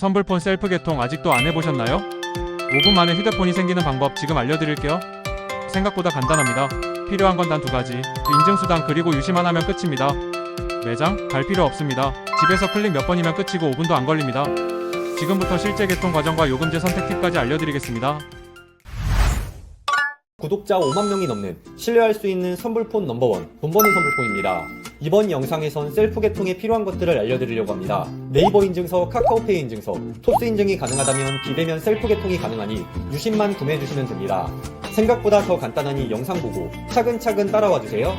선불폰 셀프 개통 아직도 안 해보셨나요? 5분 만에 휴대폰이 생기는 방법 지금 알려드릴게요. 생각보다 간단합니다. 필요한 건 단 두 가지. 인증수당 그리고 유심만 하면 끝입니다. 매장 갈 필요 없습니다. 집에서 클릭 몇 번이면 끝이고 5분도 안 걸립니다. 지금부터 실제 개통 과정과 요금제 선택 팁까지 알려드리겠습니다. 구독자 5만 명이 넘는 신뢰할 수 있는 선불폰 넘버원 돈 버는 선불폰입니다. 이번 영상에선 셀프 개통에 필요한 것들을 알려드리려고 합니다. 네이버 인증서, 카카오페이 인증서, 토스 인증이 가능하다면 비대면 셀프 개통이 가능하니 유심만 구매해주시면 됩니다. 생각보다 더 간단하니 영상 보고 차근차근 따라와 주세요.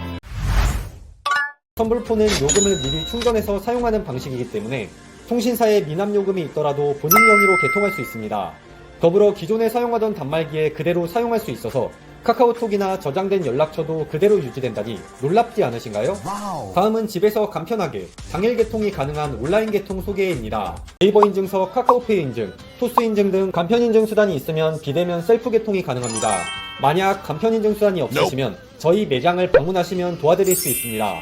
선불폰은 요금을 미리 충전해서 사용하는 방식이기 때문에 통신사에 미납 요금이 있더라도 본인 명의로 개통할 수 있습니다. 더불어 기존에 사용하던 단말기에 그대로 사용할 수 있어서 카카오톡이나 저장된 연락처도 그대로 유지된다니 놀랍지 않으신가요? 다음은 집에서 간편하게 당일 개통이 가능한 온라인 개통 소개입니다. 네이버 인증서, 카카오페이 인증, 토스 인증 등 간편 인증 수단이 있으면 비대면 셀프 개통이 가능합니다. 만약 간편 인증 수단이 없으시면 저희 매장을 방문하시면 도와드릴 수 있습니다.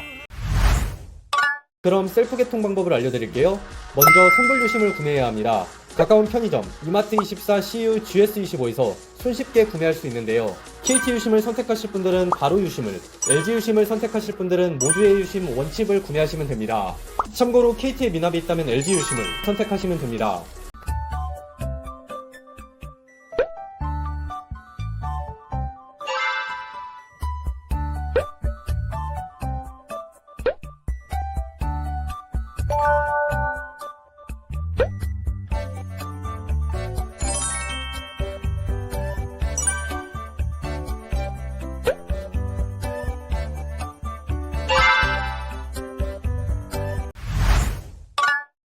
그럼 셀프 개통 방법을 알려드릴게요. 먼저 선불 유심을 구매해야 합니다. 가까운 편의점, 이마트24, CU, GS25에서 손쉽게 구매할 수 있는데요. KT 유심을 선택하실 분들은 바로 유심을, LG 유심을 선택하실 분들은 모두의 유심 원칩을 구매하시면 됩니다. 참고로 KT에 미납이 있다면 LG 유심을 선택하시면 됩니다.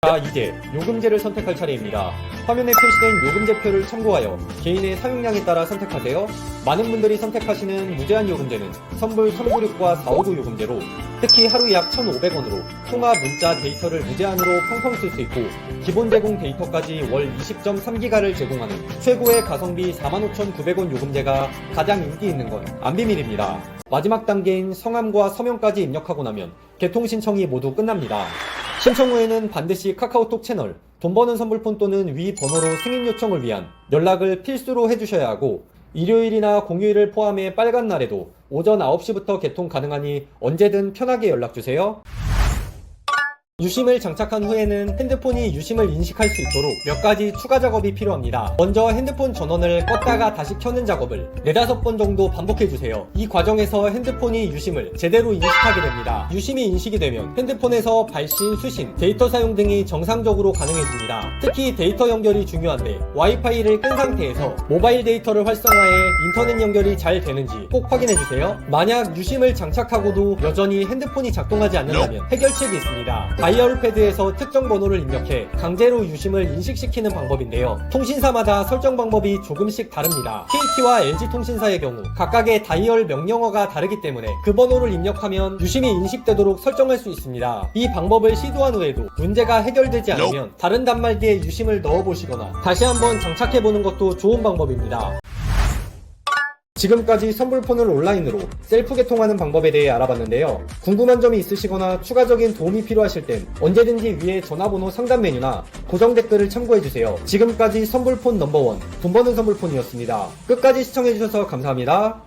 자, 이제 요금제를 선택할 차례입니다. 화면에 표시된 요금제표를 참고하여 개인의 사용량에 따라 선택하세요. 많은 분들이 선택하시는 무제한 요금제는 선불 396과 459 요금제로 특히 하루 약 1,500원으로 통화, 문자, 데이터를 무제한으로 펑펑 쓸 수 있고 기본 제공 데이터까지 월 20.3기가를 제공하는 최고의 가성비 45,900원 요금제가 가장 인기 있는 건 안 비밀입니다. 마지막 단계인 성함과 서명까지 입력하고 나면 개통 신청이 모두 끝납니다. 신청 후에는 반드시 카카오톡 채널 돈 버는 선불폰 또는 위 번호로 승인 요청을 위한 연락을 필수로 해주셔야 하고 일요일이나 공휴일을 포함해 빨간 날에도 오전 9시부터 개통 가능하니 언제든 편하게 연락주세요. 유심을 장착한 후에는 핸드폰이 유심을 인식할 수 있도록 몇 가지 추가 작업이 필요합니다. 먼저 핸드폰 전원을 껐다가 다시 켜는 작업을 4, 5번 정도 반복해주세요. 이 과정에서 핸드폰이 유심을 제대로 인식하게 됩니다. 유심이 인식이 되면 핸드폰에서 발신, 수신, 데이터 사용 등이 정상적으로 가능해집니다. 특히 데이터 연결이 중요한데 와이파이를 끈 상태에서 모바일 데이터를 활성화해 인터넷 연결이 잘 되는지 꼭 확인해주세요. 만약 유심을 장착하고도 여전히 핸드폰이 작동하지 않는다면 해결책이 있습니다. 다이얼 패드에서 특정 번호를 입력해 강제로 유심을 인식시키는 방법인데요. 통신사마다 설정 방법이 조금씩 다릅니다. KT와 LG 통신사의 경우 각각의 다이얼 명령어가 다르기 때문에 그 번호를 입력하면 유심이 인식되도록 설정할 수 있습니다. 이 방법을 시도한 후에도 문제가 해결되지 않으면 다른 단말기에 유심을 넣어보시거나 다시 한번 장착해보는 것도 좋은 방법입니다. 지금까지 선불폰을 온라인으로 셀프 개통하는 방법에 대해 알아봤는데요. 궁금한 점이 있으시거나 추가적인 도움이 필요하실 땐 언제든지 위에 전화번호 상담 메뉴나 고정 댓글을 참고해주세요. 지금까지 선불폰 넘버원 돈 버는 선불폰이었습니다. 끝까지 시청해주셔서 감사합니다.